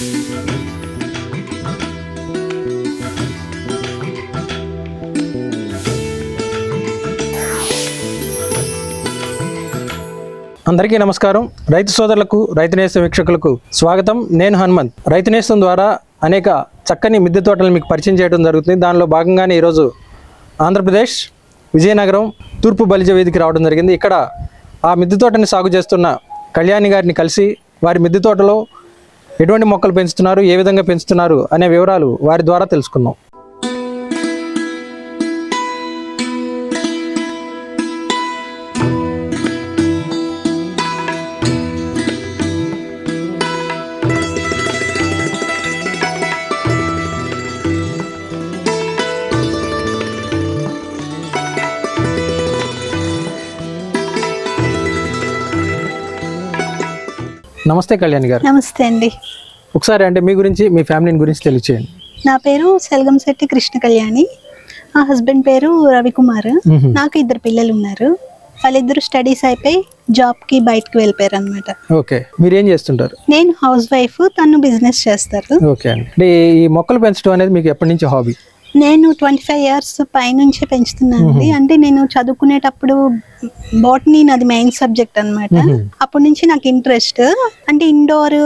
అందరికీ నమస్కారం. రైతు సోదరులకు రైతు నేస్తం వీక్షకులకు స్వాగతం. నేను హనుమంత్. రైతు నేస్తం ద్వారా అనేక చక్కని మిద్దె తోటలు మీకు పరిచయం చేయడం జరుగుతుంది. దానిలో భాగంగానే ఈరోజు ఆంధ్రప్రదేశ్ విజయనగరం తూర్పు బలిజ వేదిక రావడం జరిగింది. ఇక్కడ ఆ మిద్దె తోటని సాగు చేస్తున్న కళ్యాణి గారిని కలిసి వారి మిద్దె తోటలో ఎటువంటి మొక్కలు పెంచుతున్నారు ఏ విధంగా పెంచుతున్నారు అనే వివరాలు వారి ద్వారా తెలుసుకుందాం. నమస్తే కళ్యాణి గారు. నమస్తే అండి. ఒకసారి అంటే మీ గురించి మీ ఫ్యామిలీని గురించి తెలియచేయండి. నా పేరు సెల్గంశెట్టి కృష్ణ కళ్యాణి. మా హస్బెండ్ పేరు రవికుమార్. నాకు ఇద్దరు పిల్లలు ఉన్నారు. వాళ్ళిద్దరు స్టడీస్ అయిపోయి జాబ్కి బయటకు వెళ్ళిపోయారు అనమాట ఓకే. మీరు ఏం చేస్తుంటారు? నేను హౌస్ వైఫ్ తను బిజినెస్ చేస్తారు. ఓకే అండి. అంటే ఈ మొక్కలు పెంచడం అనేది మీకు ఎప్పటి నుంచి హాబీ? నేను ట్వంటీ ఫైవ్ ఇయర్స్ పైనుంచే పెంచుతున్నాను అండి అంటే నేను చదువుకునేటప్పుడు బాటనీ నాది మెయిన్ సబ్జెక్ట్ అన్నమాట. మ్మ్. అప్పటి నుంచి నాకు ఇంట్రెస్ట్ అంటే ఇండోర్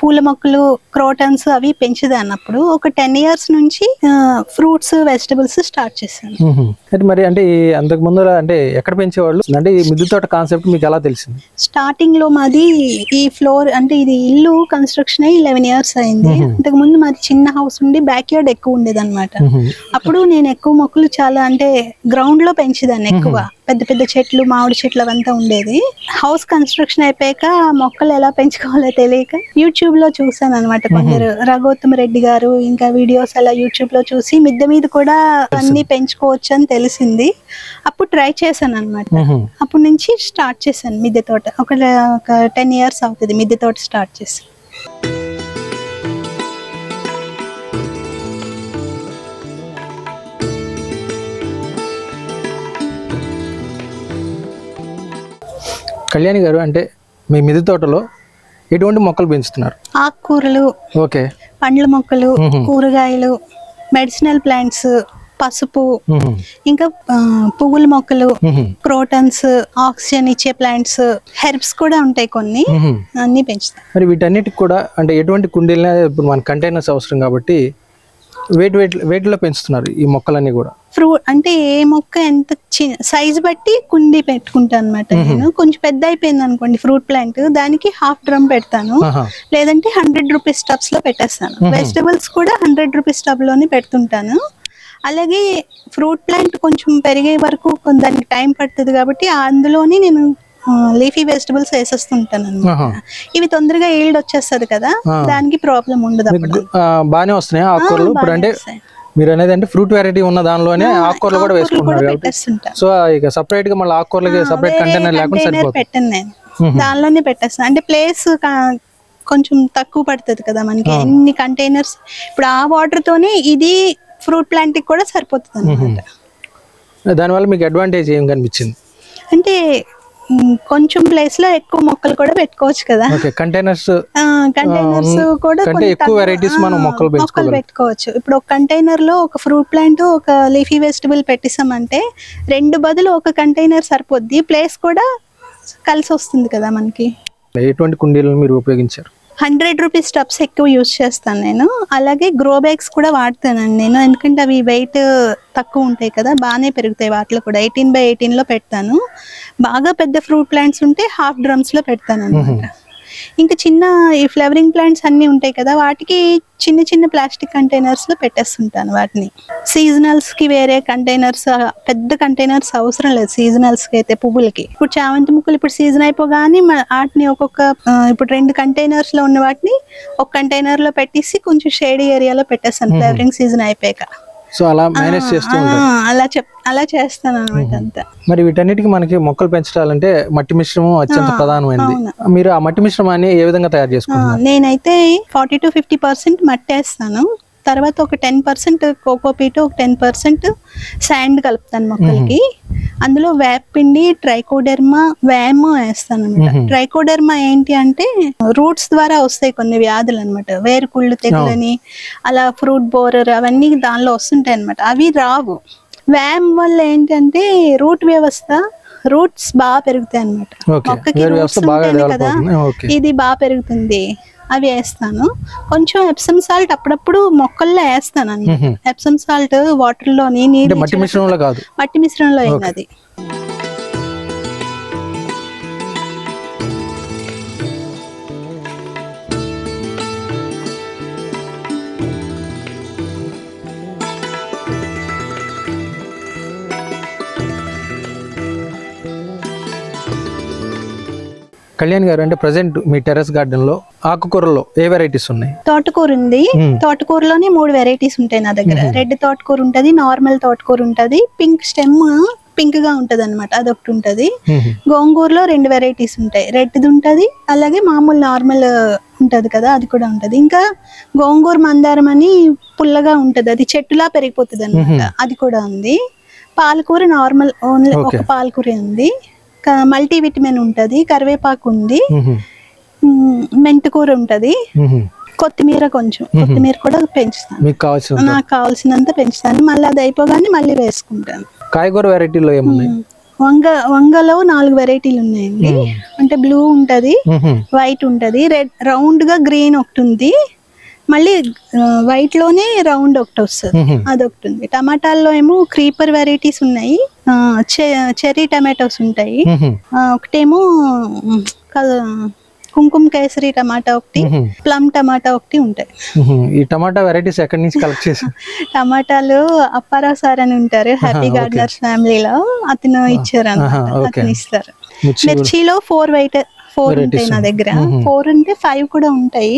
పూల మొక్కలు క్రోటన్స్ అవి పెంచేదాన్ని అప్పుడు. ఒక టెన్ ఇయర్స్ నుంచి ఫ్రూట్స్ వెజిటబుల్స్ స్టార్ట్ చేశాను. అంటే మరి అంటే అంతకు ముందు అంటే ఎక్కడ పెంచేవాళ్ళు? అంటే ఈ మిద్దె తోట కాన్సెప్ట్ మీకు ఎలా తెలిసింది? స్టార్టింగ్లో మాది ఈ ఫ్లోర్ అంటే ఇది ఇల్లు కన్స్ట్రక్షన్ అయ్యి లెవెన్ ఇయర్స్ అయింది. అంతకు ముందు మాది చిన్న హౌస్ ఉండి బ్యాక్ యార్డ్ ఎక్కువ ఉండేది అనమాట అప్పుడు నేను ఎక్కువ మొక్కలు చాలా అంటే గ్రౌండ్లో పెంచేదాన్ని ఎక్కువ. పెద్ద పెద్ద చెట్లు మామిడి చెట్లు అవంతా ఉండేది. హౌస్ కన్స్ట్రక్షన్ అయిపోయాక మొక్కలు ఎలా పెంచుకోవాలో తెలియక యూట్యూబ్లో చూసాను అనమాట కొందరు. రఘోత్తమ రెడ్డి గారు ఇంకా వీడియోస్ అలా యూట్యూబ్లో చూసి మిద్దె మీద కూడా అన్ని పెంచుకోవచ్చు అని తెలిసింది. అప్పుడు ట్రై చేశాను అనమాట అప్పటి నుంచి స్టార్ట్ చేశాను మిద్దె తోట. ఒక ఒక టెన్ ఇయర్స్ అవుతుంది మిద్దె తోట స్టార్ట్ చేసి. కళ్యాణి గారు అంటే మీ మిద్దె తోటలో ఎటువంటి మొక్కలు పెంచుతున్నారు? ఆకుకూరలు ఓకే. పండ్ల మొక్కలు కూరగాయలు మెడిసినల్ ప్లాంట్స్ పసుపు ఇంకా పువ్వుల మొక్కలు క్రోటన్స్ ఆక్సిజన్ ఇచ్చే ప్లాంట్స్ హెర్బ్స్ కూడా ఉంటాయి కొన్ని. అన్ని పెంచుతాం. మరి వీటన్నిటికి కూడా అంటే ఎటువంటి కుండీలనే ఇప్పుడు మన కంటైనర్స్ అవసరం కాబట్టి వెయిట్ వెయిట్ వెయిట్లో పెంచుతున్నారు ఈ మొక్కలన్నీ కూడా. ఫ్రూట్ అంటే ఏ మొక్క ఎంత చిన్న సైజ్ బట్టి కుండీ పెట్టుకుంటాను అనమాట నేను. కొంచెం పెద్ద అయిపోయింది అనుకోండి ఫ్రూట్ ప్లాంట్. దానికి హాఫ్ డ్రమ్ పెడతాను. లేదంటే హండ్రెడ్ రూపీస్ టబ్స్లో పెట్టేస్తాను. వెజిటబుల్స్ కూడా హండ్రెడ్ రూపీస్ టబ్లోనే పెడుతుంటాను. అలాగే ఫ్రూట్ ప్లాంట్ కొంచెం పెరిగే వరకు దానికి టైం పడుతుంది కాబట్టి అందులోనే నేను లీఫీ వెజిటబుల్స్ వేసేస్తుంటాను అనమాట. ఇవి తొందరగా ఈల్డ్ వచ్చేస్తుంది కదా దానికి ప్రాబ్లం ఉండదు బాగానే వస్తున్నాయి ఆకుకూరలు? ఇప్పుడు అంటే. మీరు అనేది అంటే ఫ్రూట్ వెరైటీ ఉన్న దానిలోనే ఆకుకూరలు కూడా వేసుకుంటున్నారు కాబట్టి. పెట్టేస్తుంటాను సో ఇక సపరేట్గా మళ్ళీ ఆకుకూరలకి సపరేట్ కంటైనర్ లేకుండా సరిపోతుంది. దానిలోనే పెట్టేస్తాను. అంటే ప్లేస్ కొంచెం తక్కువ పడుతుంది కదా మనకి. ఎన్ని కంటైనర్స్ ఇప్పుడు ఆ వాటర్ తోనే ఇది ఫ్రూట్ ప్లాంట్కి కూడా సరిపోతుంది అనమాట దానివల్ల మీకు అడ్వాంటేజ్ ఏం కనిపించింది? అంటే కొంచెం ప్లేస్లో ఎక్కువ మొక్కలు కూడా పెట్టుకోవచ్చు కదా. కంటైనర్స్ కంటైనర్స్ కూడా ఎక్కువ varieties మనం మొక్కలు. పెట్టుకోవచ్చు. ఇప్పుడు ఒక కంటైనర్లో ఒక ఫ్రూట్ ప్లాంట్ ఒక లీఫీ వెజిటబుల్ పెట్టిస్తామంటే రెండు బదులు ఒక కంటైనర్ సరిపోద్ది. ప్లేస్ కూడా కలిసి వస్తుంది కదా మనకి. ఎటువంటి కుండీలను మీరు ఉపయోగించారు? హండ్రెడ్ రూపీస్ టబ్స్ ఎక్కువ యూజ్ చేస్తాను నేను. అలాగే గ్రో బ్యాగ్స్ కూడా వాడతానండి నేను. ఎందుకంటే అవి వెయిట్ తక్కువ ఉంటాయి కదా బాగానే పెరుగుతాయి వాటిలో కూడా. ఎయిటీన్ బై ఎయిటీన్లో పెడతాను. బాగా పెద్ద ఫ్రూట్ ప్లాంట్స్ ఉంటే హాఫ్ డ్రమ్స్లో పెడతాను అనమాట ఇంకా చిన్న ఈ ఫ్లవరింగ్ ప్లాంట్స్ అన్నీ ఉంటాయి కదా వాటికి చిన్న చిన్న ప్లాస్టిక్ కంటైనర్స్లో పెట్టేస్తుంటాను వాటిని. సీజనల్స్కి వేరే కంటైనర్స్ పెద్ద కంటైనర్స్ అవసరం లేదు సీజనల్స్కి అయితే పువ్వులకి. ఇప్పుడు చామంతి ముక్కలు ఇప్పుడు సీజన్ అయిపోగానే వాటిని ఒక్కొక్క ఇప్పుడు రెండు కంటైనర్స్లో ఉన్న వాటిని ఒక కంటైనర్లో పెట్టేసి కొంచెం షేడీ ఏరియాలో పెట్టేస్తాను ఫ్లవరింగ్ సీజన్ అయిపోయాక. సో అలా మేనేజ్ చేస్తూ ఉంటారు. అలా చెప్ అలా చేస్తాను అనమాట అంతా. మరి వీటన్నిటికి మనకి మొక్కలు పెంచాలంటే మట్టి మిశ్రమం అత్యంత ప్రధానమైనది. మీరు ఆ మట్టి మిశ్రమాన్ని ఏ విధంగా తయారు ఆ, చేసుకుంటున్నారు? నేనైతే ఫార్టీ టు ఫిఫ్టీ పర్సెంట్ మట్టేస్తాను తర్వాత ఒక టెన్ పర్సెంట్ కోకోపీట్ ఒక టెన్ పర్సెంట్ శాండ్ కలుపుతాను మొక్కలకి. అందులో వేపిండి ట్రైకోడెర్మా వేమో వేస్తాను అనమాట. ట్రైకోడెర్మా ఏంటి అంటే రూట్స్ ద్వారా వస్తాయి కొన్ని వ్యాధులు అనమాట వేరుకుళ్ళు తెగులని అలా ఫ్రూట్ బోరర్ అవన్నీ దానిలో వస్తుంటాయి అనమాట అవి రావు. వ్యామ్ వల్ల ఏంటంటే రూట్ వ్యవస్థ రూట్స్ బాగా పెరుగుతాయి అనమాట మొక్కకి ఉంటేనే డెవలప్ కదా ఇది బాగా పెరుగుతుంది. అవి వేస్తాను. కొంచెం ఎప్సమ్ సాల్ట్ అప్పుడప్పుడు మొక్కల్లో వేస్తాను. అనమాట ఎప్సమ్ సాల్ట్ వాటర్లోని మట్టి మిశ్రమంలో కాదు. మట్టి మిశ్రమంలో అయినది కళ్యాణ్ గారు అంటే ప్రజెంట్ మీ టెర్రస్ గార్డెన్లో ఆకుకూరల్లో ఏ వెరైటీస్ ఉన్నాయి? తోటకూర ఉంది. తోటకూరలోనే మూడు వెరైటీస్ ఉంటాయి నా దగ్గర. రెడ్ తోటకూర ఉంటది నార్మల్ తోటకూర ఉంటది పింక్ స్టెమ్ పింక్గా ఉంటది అనమాట అదొకటి ఉంటది. గోంగూరలో రెండు వెరైటీస్ ఉంటాయి. రెడ్ది ఉంటది అలాగే మామూలు నార్మల్ ఉంటది కదా అది కూడా ఉంటది. ఇంకా గోంగూర మందారం అని పుల్లగా ఉంటది అది చెట్టులా పెరిగిపోతుంది అనమాట అది కూడా ఉంది. పాలకూర నార్మల్ ఓన్లీ ఒక. పాలకూర ఉంది. మల్టీ విటమిన్ ఉంటది కరివేపాకు ఉంది మెంతికూర ఉంటది. కొత్తిమీర కొంచెం కొత్తిమీర కూడా పెంచుతాను. మీకు కావాల్సిన నాకు కావాల్సినంత పెంచుతాను మళ్ళీ అది అయిపోగానే మళ్ళీ వేసుకుంటాను. కాయగూర వెరైటీలో ఏమున్నాయి? వంగ వంగలో నాలుగు వెరైటీలు ఉన్నాయండి. అంటే బ్లూ ఉంటది. వైట్ ఉంటది రెడ్ రౌండ్గా గ్రీన్ ఒకటి ఉంది. మళ్ళీ వైట్లోనే రౌండ్ ఒకటి వస్తుంది. అదొకటి ఉంది. టమాటాల్లో ఏమో క్రీపర్ వెరైటీస్ ఉన్నాయి. చెర్రీ టమాటోస్ ఉంటాయి. ఒకటేమో కుంకుమ కేసరి టమాటా ఒకటి. ప్లమ్ టమాటా ఒకటి ఉంటాయి. ఈ టమాటా వెరైటీస్ ఎక్కడి నుంచి కలెక్ట్ చేసి టమాటాలు అప్పారావు సార్ అని ఉంటారు హ్యాపీ గార్డెనర్స్ ఫ్యామిలీలో అతను ఇచ్చారు. అతను ఇస్తారు. మిర్చి మిర్చిలో ఫోర్ వైట్ ఫోర్ ఉంటాయి నా దగ్గర. ఫోర్ ఉంటే ఫైవ్ కూడా ఉంటాయి.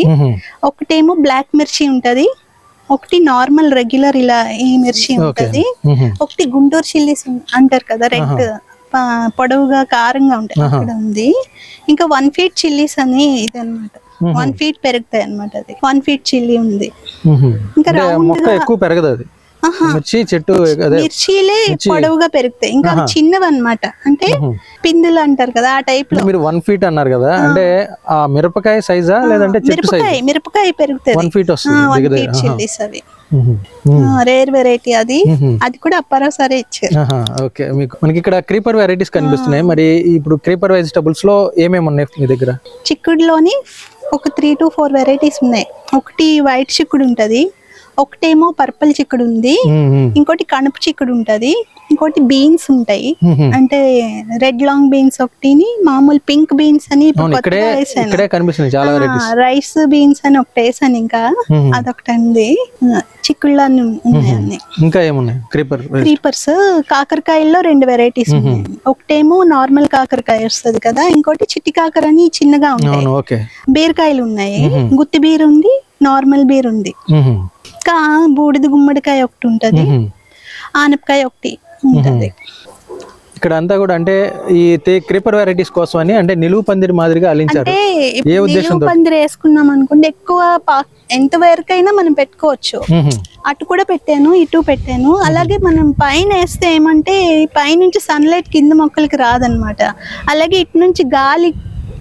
ఒకటేమో బ్లాక్ మిర్చి ఉంటది. ఒకటి నార్మల్ రెగ్యులర్ ఇలా ఈ మిర్చి ఉంటది. ఒకటి గుంటూరు చిల్లీస్ అంటారు కదా రెడ్ పొడవుగా కారంగా ఉంటాయి. అక్కడ ఉంది. ఇంకా వన్ ఫీట్ చిల్లీస్ అని ఇది అనమాట వన్ ఫీట్ పెరుగుతాయి అనమాట అది. వన్ ఫీట్ చిల్లీ ఉంది. ఇంకా ఎక్కువ పెరగదు అది. మిర్చి చెట్టు మిర్చీలే పొడవుగా పెరుగుతాయి. ఇంకా చిన్నవి అనమాట అంటే పిందులు అంటారు కదా ఆ టైప్లో. మీరు వన్ ఫీట్ అన్నారు కదా అంటే ఆ మిరపకాయ సైజా లేదంటే చెట్టు మిరపకాయ మిరపకాయ పెరుగుతుంది. వన్ ఫీట్ వస్తుంది వన్ దిగదే ఫీట్ చిల్లీస్ అవి. రేర్ వెరైటీ అది. అది కూడా అప్పారావు సరే ఇచ్చారు. ఓకే. మీకు మనకి ఇక్కడ క్రీపర్ వెరైటీస్ కనిపిస్తున్నాయి. మరి ఇప్పుడు క్రీపర్ వెజిటబుల్స్లో ఏమేమి ఉన్నాయి మీ దగ్గర? చిక్కుడులోని ఒక త్రీ టు ఫోర్ వెరైటీస్ ఉన్నాయి. ఒకటి వైట్ చిక్కుడు ఉంటది. ఒకటేమో పర్పుల్ చిక్కుడు ఉంది. ఇంకోటి కణుపు చిక్కుడు ఉంటది ఇంకోటి బీన్స్ ఉంటాయి. అంటే రెడ్ లాంగ్ బీన్స్ ఒకటిని మామూలు పింక్ బీన్స్ అని రైస్ బీన్స్ అని ఒకటి వేసాను ఇంకా. అదొకటి ఉంది చిక్కుళ్ళు అన్ని ఉన్నాయి అన్ని ఇంకా ఏమున్నాయి? క్రీపర్ క్రీపర్స్ కాకరకాయల్లో రెండు వెరైటీస్ ఉన్నాయి. ఒకటేమో నార్మల్ కాకరకాయ వస్తుంది కదా ఇంకోటి చిట్టి కాకర అని చిన్నగా ఉంటాయి. బీరకాయలు ఉన్నాయి. గుత్తి బీర్ ఉంది నార్మల్ బీర్ ఉంది. ఇంకా బూడిద గుమ్మడికాయ ఒకటి ఉంటది. ఆనపకాయ ఒకటి ఉంటది. ఇక్కడ అంతా కూడా అంటే ఈ క్రీపర్ వెరైటీస్ కోసం అని అంటే నిలువు పందిరి మాదిరిగా అలించారు ఏ? నిలువు పందిరి వేసుకున్నాం అనుకుంటే ఎక్కువ ఎంత వరకైనా మనం పెట్టుకోవచ్చు. అటు కూడా పెట్టాను ఇటు పెట్టాను. అలాగే మనం పైన వేస్తే ఏమంటే పైనుంచి సన్లైట్ కింద మొక్కలకి రాదనమాట. అలాగే ఇటు నుంచి గాలి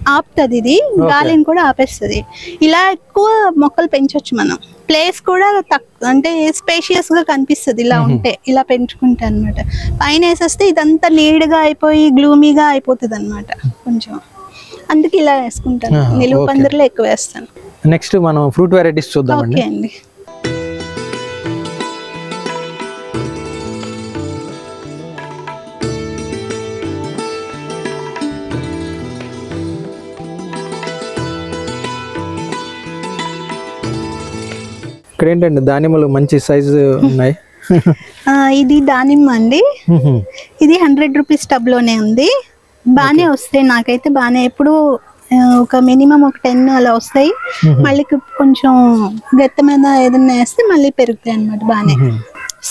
ఆపుతుంది ఇది. గాలిని కూడా ఆపేస్తుంది. ఇలా ఎక్కువ మొక్కలు పెంచవచ్చు మనం. ప్లేస్ కూడా తక్కువ అంటే స్పేషియస్గా కనిపిస్తుంది ఇలా ఉంటే ఇలా పెంచుకుంటే అన్నమాట. పైన వేసేస్తే ఇదంతా నీడ్గా అయిపోయి గ్లూమీగా అయిపోతుంది అనమాట కొంచెం. అందుకే ఇలా వేసుకుంటాను. నిలువు. పందిరిలో ఎక్కువ వేస్తాను. నెక్స్ట్ మనం ఫ్రూట్ వెరైటీస్ చూద్దామండి. ఓకే అండి. ఇక్కడ ఏంటండి దానిమ్మలు మంచి సైజు ఉన్నాయి. ఇది దానిమ్మ అండి. ఇది హండ్రెడ్ రూపీస్ టబ్లోనే ఉంది బాగానే వస్తాయి నాకైతే బాగానే ఎప్పుడు ఒక మినిమం ఒక టెన్ అలా వస్తాయి. మళ్ళీ కొంచెం గెత్త మీద ఏదైనా వేస్తే మళ్ళీ పెరుగుతాయి అన్నమాట బాగానే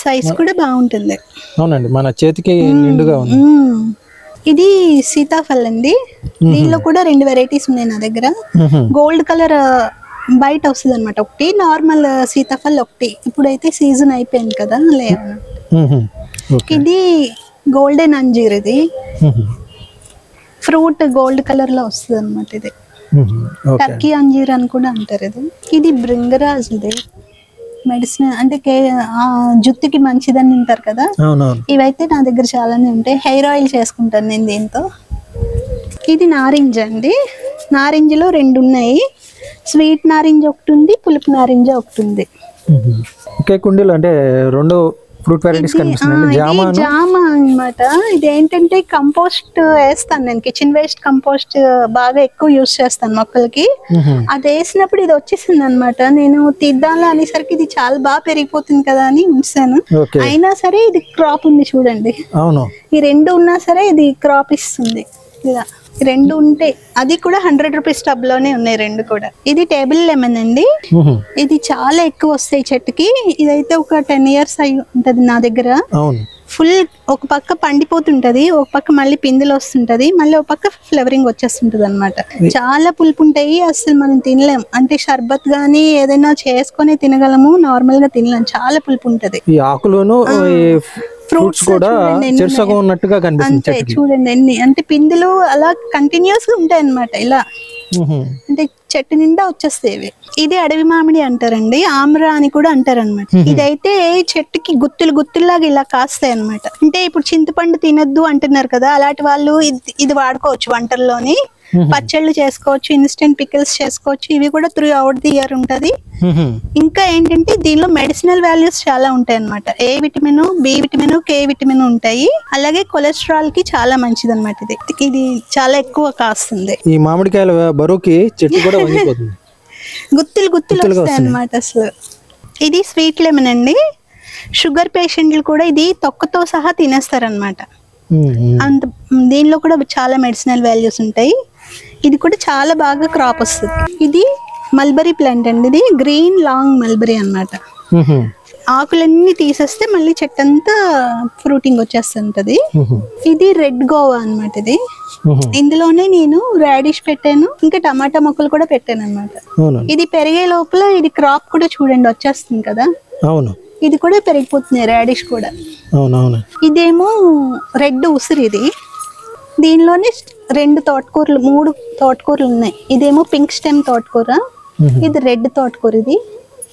సైజ్ కూడా బాగుంటుంది. అవునండి. మన చేతికి నిండుగా ఉంది. ఇది సీతాఫల్ అండి దీనిలో కూడా రెండు వెరైటీస్ ఉన్నాయి నా దగ్గర. గోల్డ్ కలర్ బయట వస్తుంది అనమాట ఒకటి నార్మల్ సీతాఫల్ ఒకటి. ఇప్పుడైతే సీజన్ అయిపోయింది కదా లేవు ఇది గోల్డెన్ అంజీర్ ఇది. ఫ్రూట్ గోల్డ్ కలర్లో వస్తుంది అనమాట ఇది. టర్కీ అంజీర్ అని కూడా అంటారు ఇది. ఇది భృంగరాజ్ ఇది. మెడిసిన్ అంటే కే ఆ, జుట్టుకి మంచిదని తింటారు కదా. ఇవైతే నా దగ్గర చాలానే ఉంటాయి. హెయిర్ ఆయిల్ చేసుకుంటాను నేను దీంతో. ఇది నారింజ అండి. నారింజలో రెండు ఉన్నాయి. స్వీట్ నారింజ ఒకటి ఉంది పులుపు నారింజ ఒకటి ఉంది. ఒకే కుండీలు అంటే రెండు ఫ్రూట్ వెరైటీస్ జామ జామ అన్నమాట. ఇది ఏంటంటే కంపోస్ట్ వేస్తాను నేను. కిచెన్ వేస్ట్ కంపోస్ట్ బాగా ఎక్కువ యూస్ చేస్తాను మొక్కలకి. అది వేసినప్పుడు ఇది వచ్చేసింది అనమాట నేను తీద్దాంలో అనేసరికి ఇది చాలా బాగా పెరిగిపోతుంది కదా అని ఉంచాను. అయినా సరే ఇది క్రాప్ ఉంది చూడండి. అవును. ఈ రెండు ఉన్నా సరే ఇది క్రాప్ ఇస్తుంది. ఇలా. రెండు ఉంటే అది కూడా హండ్రెడ్ రూపీస్ టబ్లోనే ఉన్నాయి రెండు కూడా. ఇది టేబుల్ లెమన్ అండి. ఇది చాలా ఎక్కువ వస్తాయి చెట్టుకి. ఇదైతే ఒక టెన్ ఇయర్స్ అయి ఉంటది నా దగ్గర. ఫుల్ ఒక పక్క పండిపోతుంటది ఒక పక్క మళ్ళీ పిందెలు వస్తుంటది మళ్ళీ ఒక పక్క ఫ్లవరింగ్ వచ్చేస్తుంటది అనమాట చాలా పులుపు ఉంటాయి అసలు మనం తినలేం. అంటే షర్బత్ గానీ ఏదైనా చేసుకొని తినగలము నార్మల్గా తినలేం. చాలా పులుపు ఉంటది. ఆకులోను ఫ్రూట్స్ కూడా చెరుసగం ఉన్నట్టుగా కనిపిస్తుంది చూడండి ఎన్ని. అంటే పిందెలు అలా కంటిన్యూస్గా ఉంటాయి అన్నమాట ఇలా. అంటే చెట్టు నిండా వచ్చేస్తాయి. ఇది అడవి మామిడి అంటారండి ఆమ్రా అని కూడా అంటారన్నమాట. ఇదైతే చెట్టుకి గుత్తులు గుత్తుల్లాగా ఇలా కాస్తాయి అన్నమాట అంటే ఇప్పుడు చింతపండు తినొద్దు అంటున్నారు కదా అలాంటి వాళ్ళు ఇది వాడుకోవచ్చు వంటల్లోని. పచ్చళ్ళు చేసుకోవచ్చు ఇన్స్టెంట్ పికిల్స్ చేసుకోవచ్చు ఇవి కూడా త్రూ అవుట్ ది ఇయర్ ఉంటది. ఇంకా ఏంటంటే దీనిలో మెడిసినల్ వాల్యూస్ చాలా ఉంటాయి అన్నమాట A vitamin B vitamin K vitamin ఉంటాయి. అలాగే కొలెస్ట్రాల్కి చాలా మంచిది అనమాట ఇది. ఇది చాలా ఎక్కువ కాస్తుంది. ఈ మామిడికాయల బరువుకి చెట్టు కూడా గుత్తులు గుత్తులు వస్తాయి అన్నమాట అసలు. ఇది స్వీట్ లెమన్ అండి. షుగర్ పేషెంట్లు కూడా ఇది తొక్కతో సహా తినేస్తారనమాట. అంత దీనిలో కూడా చాలా మెడిసినల్ వాల్యూస్ ఉంటాయి. ఇది కూడా చాలా బాగా క్రాప్ వస్తుంది. ఇది మల్బరీ ప్లాంట్ అండి. ఇది గ్రీన్ లాంగ్ మల్బరీ అన్నమాట. మ్మ్. ఆకులన్నీ తీసేస్తే మళ్ళీ చెట్టంతా ఫ్రూటింగ్ వచ్చేస్తుంటది. ఇది రెడ్ గోవా అన్నమాట ఇది. ఇందులోనే నేను రాడిష్ పెట్టాను. ఇంకా టమాటా మొక్కలు కూడా పెట్టాను అనమాట ఇది పెరిగే లోపల ఇది క్రాప్ కూడా చూడండి వచ్చేస్తుంది కదా. అవును. ఇది కూడా పెరిగిపోతుంది రాడిష్ కూడా. ఇదేమో రెడ్ ఉసిరి ఇది. దీనిలోనే రెండు తోటకూరలు మూడు తోటకూరలు ఉన్నాయి. ఇదేమో పింక్ స్టెమ్ తోటకూర. ఇది రెడ్ తోటకూర ఇది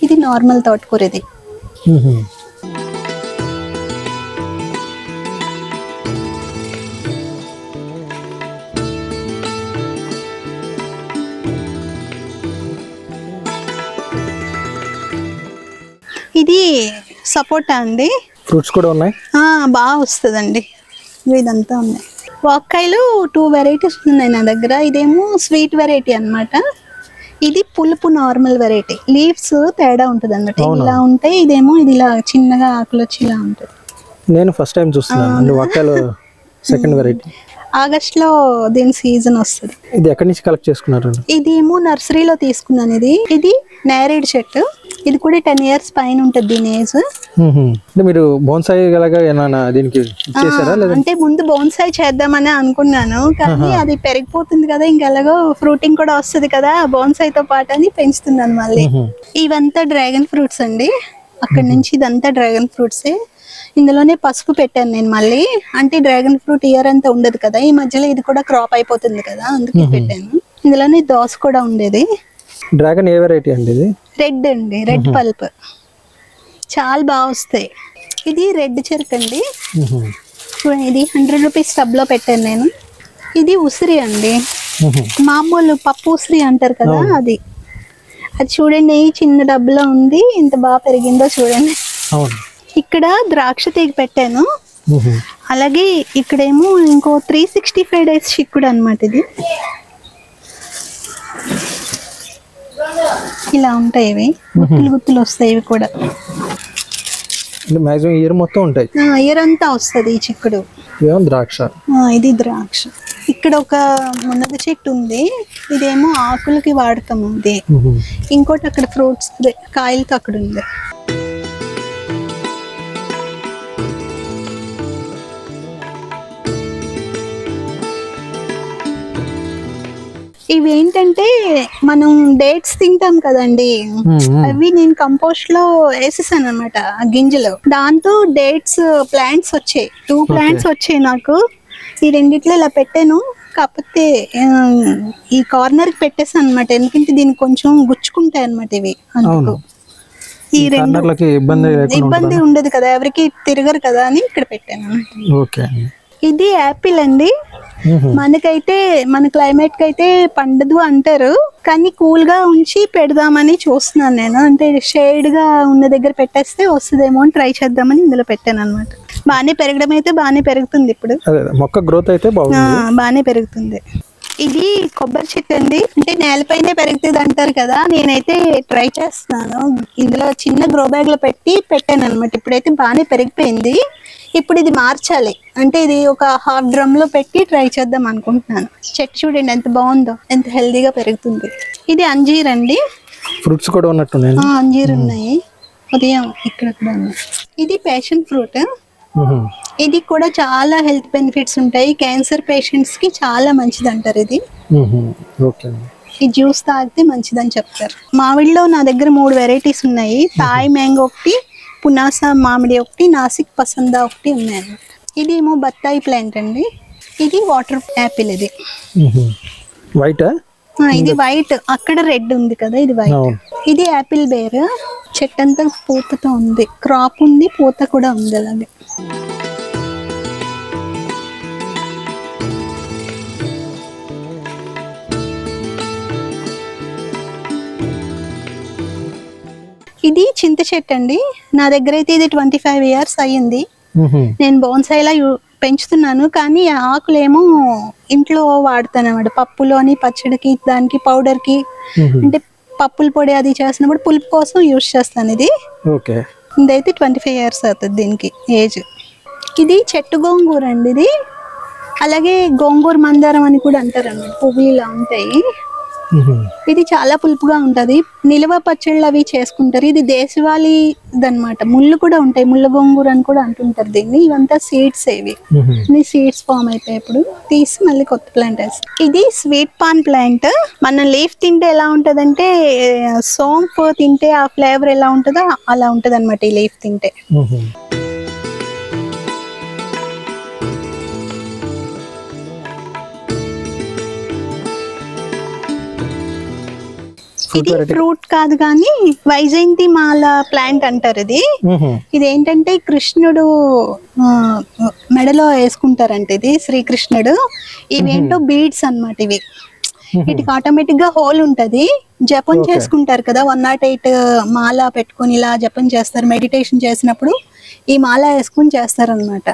ఇది నార్మల్ తోటకూర ఇది. ఇది సపోటా అండి. ఫ్రూట్స్ కూడా ఉన్నాయి? ఆ, బాగా వస్తుందండి. ఇదంతా ఉన్నాయి. వాక్కాయలు టూ వెరైటీస్ ఉన్నాయి నా దగ్గర. ఇదేమో స్వీట్ వెరైటీ అన్నమాట. ఇది పులుపు నార్మల్ వెరైటీ. లీవ్స్ తేడా ఉంటుంది అన్నమాట ఇలా ఉంటాయి ఇదేమో ఇది ఇలా చిన్నగా ఆకులు వచ్చి ఇలా ఉంటుంది. నేను ఫస్ట్ టైం చూస్తున్నాను. అంటే వక్కలు సెకండ్ వెరైటీ ఆగస్ట్లో దీని సీజన్ వస్తుంది. ఇది ఎక్కడి నుంచి కలెక్ట్ చేసుకున్నారు? ఇది ఏమో నర్సరీలో తీసుకున్నాను ఇది. ఇది నేరేడ్ చెట్టు. ఇది కూడా టెన్ ఇయర్స్ పైన ఉంటుంది దీని ఏజ్. అంటే మీరు బోన్సాయి దీనికి అంటే ముందు బోన్సాయి చేద్దామని అనుకున్నాను. కానీ అది పెరిగిపోతుంది కదా ఇంకా ఎలాగో ఫ్రూటింగ్ కూడా వస్తుంది కదా బోన్సాయితో పాటు అని పెంచుతున్నాను మళ్ళీ. ఇవంతా డ్రాగన్ ఫ్రూట్స్ అండి. అక్కడ నుంచి ఇదంతా డ్రాగన్ ఫ్రూట్సే ఇందులోనే పసుపు పెట్టాను నేను మళ్ళీ. అంటే డ్రాగన్ ఫ్రూట్ ఇయర్ అంతా ఉండదు కదా ఈ మధ్యలో ఇది కూడా క్రాప్ అయిపోతుంది కదా అందుకే పెట్టాను. ఇందులోనే దోస కూడా ఉండేది. డ్రాగన్ ఏ వెరైటీ అండి ఇది? రెడ్ అండి రెడ్ పల్ప్. చాలా బాగా వస్తాయి. ఇది రెడ్ చెరుకు అండి. చూడండి ఇది హండ్రెడ్ రూపీస్ టబ్లో పెట్టాను నేను. ఇది ఉసిరి అండి. మ్మ్. మామూలు పప్పు ఉసిరి అంటారు కదా అది. అది చూడండి చిన్న డబ్బులో ఉంది. ఇంత బాగా పెరిగిందో చూడండి. అవును. ఇక్కడ ద్రాక్ష తీగ పెట్టాను. అలాగే ఇక్కడేమో ఇంకో త్రీ సిక్స్టీ ఫైవ్ డేస్ చిక్కుడు అనమాట ఇది. ఇలా ఉంటాయి ఇవి. గుత్తులు గుత్తులు వస్తాయి ఇవి కూడా. అంటే మ్యాక్సిమం ఇయర్ మొత్తం ఉంటాయి. ఇయర్ అంతా వస్తుంది ఈ చిక్కుడు. ద్రాక్ష. ఇది ద్రాక్ష. ఇక్కడ ఒక మునగ చెట్టు ఉంది. ఇదేమో ఆకులకి మ్మ్. ఇంకోటి అక్కడ ఫ్రూట్స్ కాయలకి అక్కడ ఉంది. ఇవి ఏంటంటే మనం డేట్స్ తింటాం కదండి. అవి నేను కంపోస్ట్లో వేసేసాను అనమాట ఆ గింజలు. దాంతో డేట్స్ ప్లాంట్స్ వచ్చాయి. టూ ప్లాంట్స్ వచ్చాయి నాకు. ఈ రెండిట్లో ఇలా పెట్టాను. కాకపోతే ఈ కార్నర్కి పెట్టేసాను అనమాట ఎందుకంటే దీనికి కొంచెం గుచ్చుకుంటాయి అనమాట ఇవి అందుకు. ఈ రెండు ఇబ్బంది ఉండదు కదా. ఎవరికి తిరగరు కదా అని ఇక్కడ పెట్టాను ఓకే. ఇది యాపిల్ అండి. మనకైతే మన క్లైమేట్కి అయితే పండదు అంటారు. కానీ కూల్గా ఉంచి పెడదామని చూస్తున్నాను నేను. అంటే షేడ్గా ఉన్న దగ్గర పెట్టేస్తే వస్తుందేమో అని ట్రై చేద్దామని ఇందులో పెట్టాను అనమాట బాగానే పెరగడం అయితే బాగానే పెరుగుతుంది ఇప్పుడు. మొక్క గ్రోత్ అయితే బాగానే పెరుగుతుంది. ఇది కొబ్బరి చెట్టు అండి. అంటే నేలపైనే పెరుగుతుంది అంటారు కదా. నేనైతే ట్రై చేస్తున్నాను. ఇందులో చిన్న గ్రో బ్యాగ్లో పెట్టి పెట్టాను అనమాట ఇప్పుడైతే బాగానే పెరిగిపోయింది. ఇప్పుడు ఇది మార్చాలి. అంటే ఇది ఒక హాఫ్ డ్రమ్లో పెట్టి ట్రై చేద్దాం అనుకుంటున్నాను. చెట్టు చూడండి ఎంత బాగుందో ఎంత హెల్దీగా పెరుగుతుంది. ఇది అంజీర్ అండి. ఫ్రూట్స్ కూడా ఉన్నట్టున్నాయి. ఆ, అంజీర్ ఉన్నాయి. ఉదయం ఇక్కడ ఇది ప్యాషన్ ఫ్రూట్. ఇది కూడా చాలా హెల్త్ బెనిఫిట్స్ ఉంటాయి. క్యాన్సర్ పేషెంట్స్కి చాలా మంచిది అంటారు ఇది ఈ జ్యూస్ తాగితే మంచిదని చెప్తారు. మామిడిలో నా దగ్గర మూడు వెరైటీస్ ఉన్నాయి. తాయ్ మ్యాంగో ఒకటి పునాస మామిడి ఒకటి నాసిక్ పసందా ఒకటి ఉన్నాయి అన్నమాట ఇది ఏమో బత్తాయి ప్లాంట్ అండి. ఇది వాటర్ యాపిల్ ఇది. వైటా ఇది వైట్ అక్కడ రెడ్ ఉంది కదా ఇది వైట్ ఇది యాపిల్ బేర్. చెట్టు అంతా పూతతో ఉంది. క్రాప్ ఉంది పూత కూడా ఉంది అలాగే. ఇది చింత చెట్టు అండి. నా దగ్గర అయితే ఇది ట్వంటీ ఫైవ్ ఇయర్స్ అయ్యింది. నేను బోన్సాయిలా యు- పెంచుతున్నాను కానీ ఆకులేమో ఇంట్లో వాడతాను అనమాట పప్పులోని పచ్చడికి దానికి పౌడర్కి. మ్మ్. అంటే పప్పుల పొడి అది చేసినప్పుడు పులుపు కోసం యూస్ చేస్తాను ఇది. ఓకే. ఇదైతే ట్వంటీ ఫైవ్ ఇయర్స్ అవుతుంది దీనికి ఏజ్. ఇది చెట్టు గోంగూర అండి ఇది. అలాగే గోంగూర మందారం అని కూడా అంటారు అన్నమాట పువ్వు ఇలా ఉంటాయి. ఇది చాలా పులుపుగా ఉంటది. నిల్వ పచ్చళ్ళు అవి చేసుకుంటారు. ఇది దేశవాళీ అనమాట ముళ్ళు కూడా ఉంటాయి. ముళ్ళ గోంగూర అని కూడా అంటుంటారు దీన్ని. ఇవంతా సీడ్స్ మ్మ్. అన్ని సీడ్స్ ఫామ్ అయిపోయేప్పుడు తీసి మళ్ళీ కొత్త ప్లాంట్ వేస్తాం ఇది స్వీట్ పాన్ ప్లాంట్ మనం లీఫ్ తింటే ఎలా ఉంటదంటే సోంపు తింటే ఆ ఫ్లేవర్ ఎలా ఉంటుందో అలా ఉంటది అనమాట ఈ లీఫ్ తింటే. ఇది ఫ్రూట్ కాదు కానీ వైజయంతి మాల ప్లాంట్ అంటారు ఇది. ఇది ఏంటంటే కృష్ణుడు మెడలో వేసుకుంటారంట ఇది శ్రీకృష్ణుడు. ఇవేంటో బీడ్స్ అన్నమాట ఇవి. వీటికి ఆటోమేటిక్గా హోల్ ఉంటది. జపం చేసుకుంటారు కదా వన్ నాట్ ఎయిట్ మాల పెట్టుకొని ఇలా జపం చేస్తారు మెడిటేషన్ చేసినప్పుడు ఈ మాల వేసుకుని చేస్తారనమాట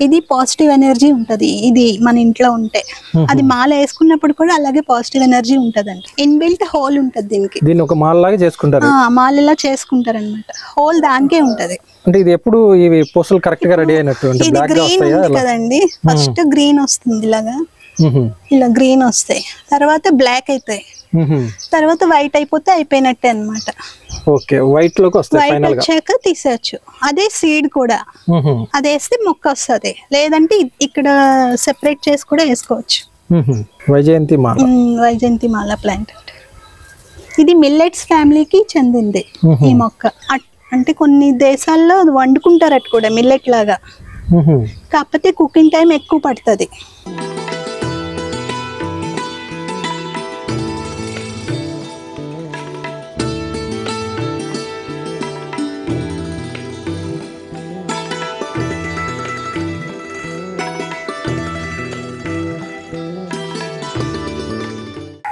ఇది పాజిటివ్ ఎనర్జీ ఉంటది. ఇది మన ఇంట్లో ఉంటే. అది మాల వేసుకున్నప్పుడు కూడా అలాగే పాజిటివ్ ఎనర్జీ ఉంటదంట. ఇన్బిల్ట్ హోల్ ఉంటది దీనికి. దీన్ని ఒక మాల్ లాగా చేసుకుంటారు. ఆ, మాలలా చేసుకుంటారనమాట హోల్ దానికే ఉంటది. అంటే ఇది ఎప్పుడు ఇవి పూసలు కరెక్ట్గా రెడీ అయినట్టు ఇది గ్రీన్ కదండి. ఫస్ట్ గ్రీన్ వస్తుంది ఇలాగా. ఇలా గ్రీన్ వస్తాయి. తర్వాత బ్లాక్ అవుతాయి. తర్వాత వైట్ అయిపోతే అయిపోయినట్టే అన్నమాట. ఓకే వైట్లోకి వస్తాయి వైట్ వచ్చాక తీసేయచ్చు. అదే సీడ్ కూడా. అది వేస్తే మొక్క వస్తుంది. లేదంటే ఇక్కడ సెపరేట్ చేసి కూడా వేసుకోవచ్చు. వైజయంతి మాల. వైజయంతి మాల ప్లాంట్ ఇది మిల్లెట్స్ ఫ్యామిలీకి చెందింది ఈ మొక్క. అట్- కొన్ని దేశాల్లో అది వండుకుంటారట కూడా మిల్లెట్ లాగా. కాకపోతే కుకింగ్ టైం ఎక్కువ పడుతుంది.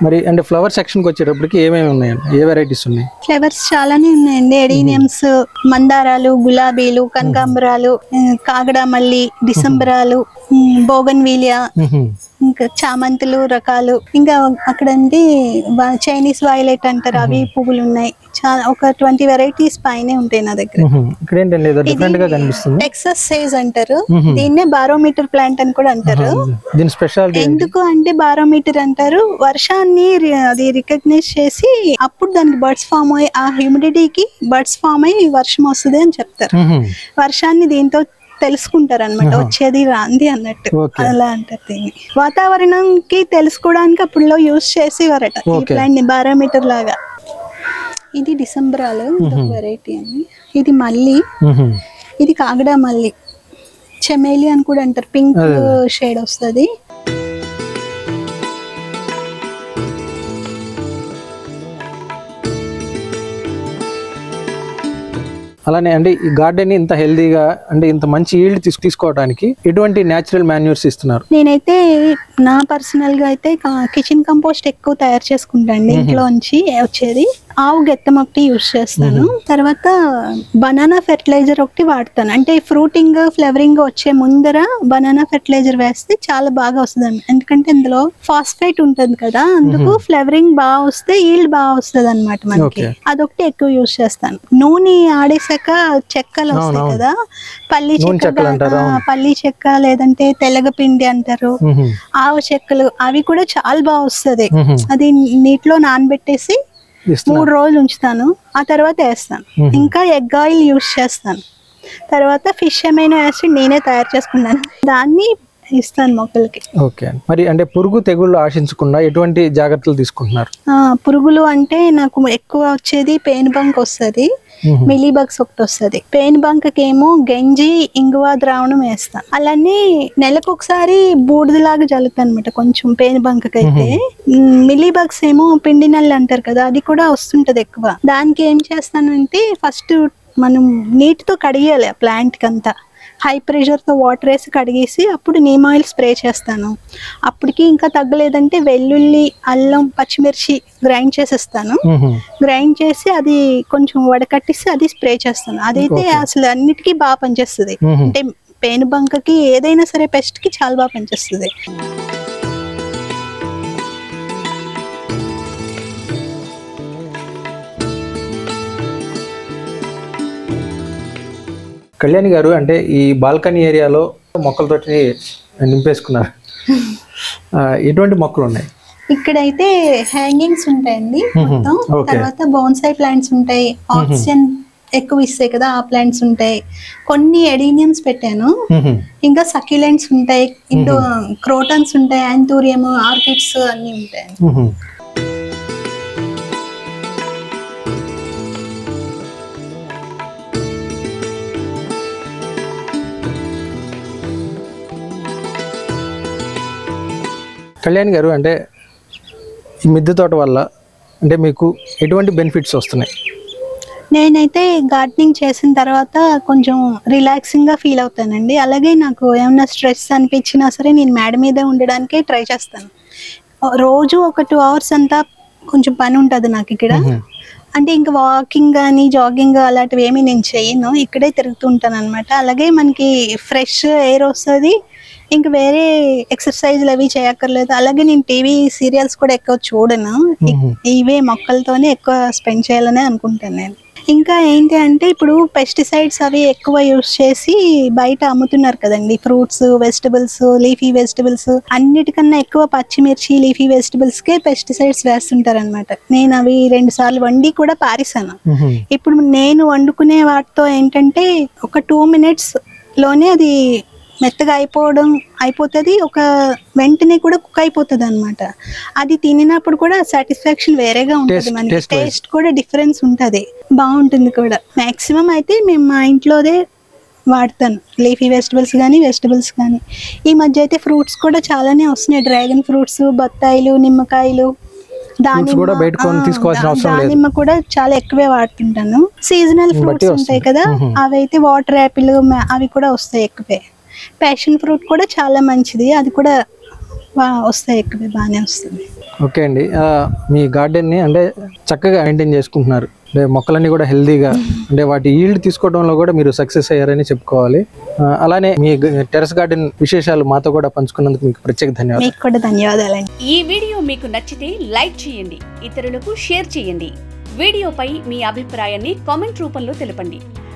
మరి అంటే ఫ్లవర్ సెక్షన్కి వచ్చేటప్పటికి ఏమేమి ఉన్నాయండి? ఏ వెరైటీస్ ఉన్నాయి? ఫ్లవర్స్ చాలానే ఉన్నాయండి. ఎడీనియమ్స్ మందారాలు గులాబీలు కనకాంబరాలు ఉమ్, కాగడామల్లి డిసెంబరాలు బోగన్ వీలియా చామంతులు రకాలు. ఇంకా అక్కడ అంటే చైనీస్ వైలెట్ అంటారు అవి పువ్వులు ఉన్నాయి ఒక ట్వంటీ వెరైటీస్ పైనే ఉంటాయి నా దగ్గర. మ్మ్. ఇక్కడ ఏంటండి ఏదో డిఫరెంట్గా కనిపిస్తుంది. టెక్సస్ సేజ్ అంటారు. దీన్నే బారోమీటర్ ప్లాంట్ అని కూడా అంటారు. దీని స్పెషాలిటీ ఎందుకు అంటే బారోమీటర్ అంటారు వర్షాన్ని అది రికగ్నైజ్ చేసి అప్పుడు దానికి బర్డ్స్ ఫామ్ అయ్యి ఆ హ్యూమిడిటీకి బర్డ్స్ ఫామ్ అయ్యి వర్షం వస్తుంది అని చెప్తారు. వర్షాన్ని దీంతో తెలుసుకుంటారు అనమాట వచ్చేది రాంది అన్నట్టు. అలా అంటారు దీన్ని. వాతావరణంకి తెలుసుకోవడానికి అప్పుడులో యూస్ చేసేవారట. ఈ. ప్లాంట్ని బారోమీటర్ లాగా. ఇది డిసెంబరాలు వెరైటీ అని ఇది మల్లి. మ్మ్. ఇది కాగడా మల్లి. చెమేలి అని కూడా అంటారు. పింక్ షేడ్ వస్తుంది. అలానే అంటే ఈ గార్డెన్ ఇంత హెల్దీగా అంటే ఇంత మంచి ఈల్డ్ తీసు తీసుకోవడానికి ఎటువంటి న్యాచురల్ మాన్యూర్స్ ఇస్తున్నారు? నేనైతే నా పర్సనల్గా అయితే కిచెన్ కంపోస్ట్ ఎక్కువ తయారు చేసుకుంటాను ఇంట్లోంచి వచ్చేది. ఆవు గెత్తం ఒకటి యూస్ చేస్తాను తర్వాత బనానా ఫెర్టిలైజర్ ఒకటి వాడతాను అంటే ఫ్రూటింగ్ ఫ్లవరింగ్ వచ్చే ముందర బనానా ఫెర్టిలైజర్ వేస్తే చాలా బాగా వస్తుంది ఎందుకంటే ఇందులో ఫాస్ఫేట్ ఉంటుంది కదా అందుకు ఫ్లవరింగ్ బాగా వస్తే ఈల్డ్ బాగా వస్తుంది అనమాట మనకి. అదొకటి ఎక్కువ యూస్ చేస్తాను నూనె ఆడేసాక చెక్కలు వస్తాయి. కదా పల్లి చెక్క. పల్లి చెక్క లేదంటే తెల్లగపిండి అంటారు. ఆవ చెక్కలు అవి కూడా చాలా బాగా వస్తుంది. అది నీటిలో నానబెట్టేసి మూడు రోజులు ఉంచుతాను. ఆ తర్వాత వేస్తాను. ఇంకా ఎగ్ ఆయిల్ యూస్ చేస్తాను. తర్వాత ఫిష్ అమైనో యాసిడ్ నేనే తయారు చేసుకున్నాను. దాన్ని ఇస్తాను మొక్కలకి. ఓకే. మరి అంటే పురుగు తెగుళ్ళు ఆశించకుండా ఎటువంటి జాగ్రత్తలు తీసుకుంటున్నారు? పురుగులు అంటే నాకు ఎక్కువ వచ్చేది పెయిన్ బంక్ వస్తుంది. మిలీ బగ్స్ ఒకటి వస్తుంది. పెయిన్ బంక్ ఏమో గంజి ఇంగువ ద్రావణం వేస్తాను అలానే నెలకు ఒకసారి బూడిదలాగా జల్లుతాను అనమాట కొంచెం పెయిన్ బంక్ అయితే మిలీ బగ్స్ ఏమో పిండి నల్లి అంటారు కదా అది కూడా వస్తుంటది ఎక్కువ. దానికి ఏం చేస్తానంటే ఫస్ట్ మనం నీటితో కడిగేయాలి ప్లాంట్ అంతా హై ప్రెషర్తో వాటర్ వేసి కడిగేసి అప్పుడు నీమ్ ఆయిల్ స్ప్రే చేస్తాను. అప్పటికి ఇంకా తగ్గలేదంటే వెల్లుల్లి అల్లం పచ్చిమిర్చి గ్రైండ్ చేసేస్తాను. గ్రైండ్ చేసి అది కొంచెం వడకట్టేసి అది స్ప్రే చేస్తాను. అదైతే అసలు అన్నిటికీ బాగా పనిచేస్తుంది. అంటే పేను బంకకి ఏదైనా సరే పెస్ట్కి చాలా బాగా పనిచేస్తుంది. కళ్యాణి గారు అంటే ఈ బాల్కనీ ఏరియాలో మొక్కలతోటి నింపేసుకున్నారు. ఎటువంటి మొక్కలు ఉన్నాయి? ఇక్కడైతే హ్యాంగింగ్స్ ఉంటాయండి మొత్తం. తర్వాత బోన్సై ప్లాంట్స్ ఉంటాయి. ఆక్సిజన్ ఎక్కువ ఇస్తాయి కదా ఆ ప్లాంట్స్ ఉంటాయి. కొన్ని ఎడీనియమ్స్ పెట్టాను. ఇంకా సక్యులెంట్స్ ఉంటాయి. ఇండో క్రోటన్స్ ఉంటాయి యాంతూరియం ఆర్కిడ్స్ అన్ని ఉంటాయి. కళ్యాణ్ గారు అంటే ఈ మిద్దె తోట వల్ల అంటే మీకు ఎటువంటి బెనిఫిట్స్ వస్తున్నాయి? నేనైతే గార్డెనింగ్ చేసిన తర్వాత కొంచెం రిలాక్సింగ్గా ఫీల్ అవుతానండి. అలాగే నాకు ఏమైనా స్ట్రెస్ అనిపించినా సరే నేను మేడ మీదే ఉండడానికే ట్రై చేస్తాను. రోజు ఒక టూ అవర్స్ అంతా కొంచెం పని ఉంటుంది నాకు ఇక్కడ. అంటే ఇంకా వాకింగ్ కానీ జాగింగ్ అలాంటివి ఏమీ నేను చేయను. ఇక్కడే తిరుగుతుంటాను అనమాట అలాగే మనకి ఫ్రెష్ ఎయిర్ వస్తుంది. ఇంకా వేరే ఎక్సర్సైజ్లు అవి చేయక్కర్లేదు. అలాగే నేను టీవీ సీరియల్స్ కూడా ఎక్కువ చూడను. ఇవే మొక్కలతోనే ఎక్కువ స్పెండ్ చేయాలని అనుకుంటాను నేను. ఇంకా ఏంటి అంటే ఇప్పుడు పెస్టిసైడ్స్ అవి ఎక్కువ యూస్ చేసి బయట అమ్ముతున్నారు కదండి. ఫ్రూట్స్ వెజిటబుల్స్ లీఫీ వెజిటబుల్స్ అన్నిటికన్నా ఎక్కువ పచ్చిమిర్చి లీఫీ వెజిటబుల్స్ కే పెస్టిసైడ్స్ వేస్తుంటారు అనమాట నేను అవి రెండు సార్లు వండి కూడా పారేసాను. ఇప్పుడు నేను వండుకునే వాటితో ఏంటంటే ఒక టూ మినిట్స్లోనే అది మెత్తగా అయిపోవడం అయిపోతుంది ఒక వెంటనే కూడా కుక్ అయిపోతుంది అనమాట అది తినినప్పుడు కూడా సాటిస్ఫాక్షన్ వేరేగా ఉంటుంది మనకి. టేస్ట్ కూడా డిఫరెన్స్ ఉంటుంది. బాగుంటుంది కూడా. మాక్సిమం అయితే మేము మా ఇంట్లోదే వాడతాను లీఫీ వెజిటబుల్స్ కానీ వెజిటబుల్స్ కానీ ఈ మధ్య అయితే ఫ్రూట్స్ కూడా చాలానే వస్తున్నాయి. డ్రాగన్ ఫ్రూట్స్ బత్తాయిలు నిమ్మకాయలు దానిమ్మ, కూడా చాలా ఎక్కువే వాడుతుంటాను. Seasonal fruits. ఉంటాయి కదా అవి అయితే వాటర్ యాపిల్ అవి కూడా వస్తాయి ఎక్కువే. ప్యాషన్ ఫ్రూట్ కూడా చాలా మంచిది. అది కూడా వస్తాయి ఎక్కువే బాగానే వస్తుంది. ఓకే అండి. మీ గార్డెన్ని అంటే చక్కగా మెయింటైన్ చేసుకుంటున్నారు. అంటే మొక్కలన్నీ కూడా హెల్దీగా అంటే వాటి ఈల్డ్ తీసుకోవడంలో కూడా మీరు సక్సెస్ అయ్యారని చెప్పుకోవాలి. అలానే మీ టెరస్ గార్డెన్ విశేషాలు మాతో కూడా పంచుకున్నందుకు మీకు ప్రత్యేక ధన్యవాదాలు. మీకు కూడా ధన్యవాదాలండి. ఈ వీడియో మీకు నచ్చితే లైక్ చేయండి ఇతరులకు షేర్ చేయండి. వీడియోపై మీ అభిప్రాయాన్ని కామెంట్ రూపంలో తెలపండి.